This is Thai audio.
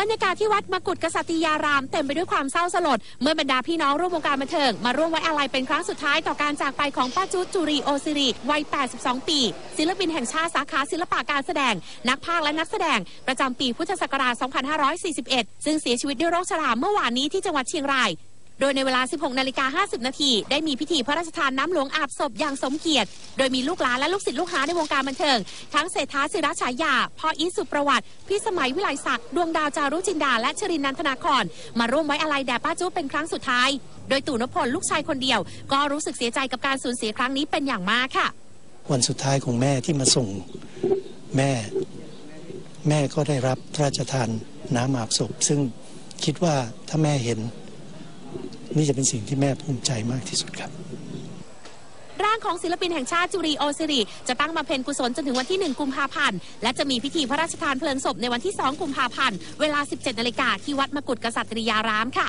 บรรยากาศที่วัดมกุฎกษัตริยารามเต็มไปด้วยความเศร้าสลด เมื่อบรรดาพี่น้องร่วมวงการบันเทิง มาร่วมไว้อาลัยเป็นครั้งสุดท้ายต่อการจากไปของป้าจุดจุรีโอซิริวัย 82 ปี ศิลปินแห่งชาติสาขาศิลปะการแสดง นักพากและนักแสดง ประจำปีพุทธศักราช 2541 ซึ่งเสียชีวิตด้วยโรคชราเมื่อวานนี้ที่จังหวัดเชียงราย โดยในเวลา 16 นาฬิกา 50 นาที ได้มีพิธีพระราชทานน้ำหลวงอาบศพอย่างสมเกียรติ โดยมีลูกหลานและลูกศิษย์ลูกหาในวงการบันเทิง ทั้งเศรษฐาศิรฉายา พ่ออีสุประวัติ พี่สมัยวิไลศักดิ์ดวงดาวจารุจินดา และชรินนันทนาคร มาร่วมไว้อาลัยแด่ป้าจุ๊เป็นครั้งสุดท้าย โดยตู่นพพลลูกชายคนเดียว ก็รู้สึกเสียใจกับการสูญเสียครั้งนี้เป็นอย่างมากค่ะ วันสุดท้ายของแม่ที่มาส่งแม่ แม่ก็ได้รับพระราชทานน้ำอาบศพ ซึ่งคิดว่าถ้าแม่เห็น นี่จะเป็นสิ่งที่แม่ภูมิใจมากที่สุดครับร่างของศิลปินแห่งชาติจุรีโอซิริจะตั้งมาเพนกุศลจนถึงวันที่ 1 กุมภาพันธ์ และจะมีพิธีพระราชทานเพลิงศพในวันที่ 2 กุมภาพันธ์ เวลา 17 นาฬิกาที่วัดมกุฎกษัตริยารามค่ะ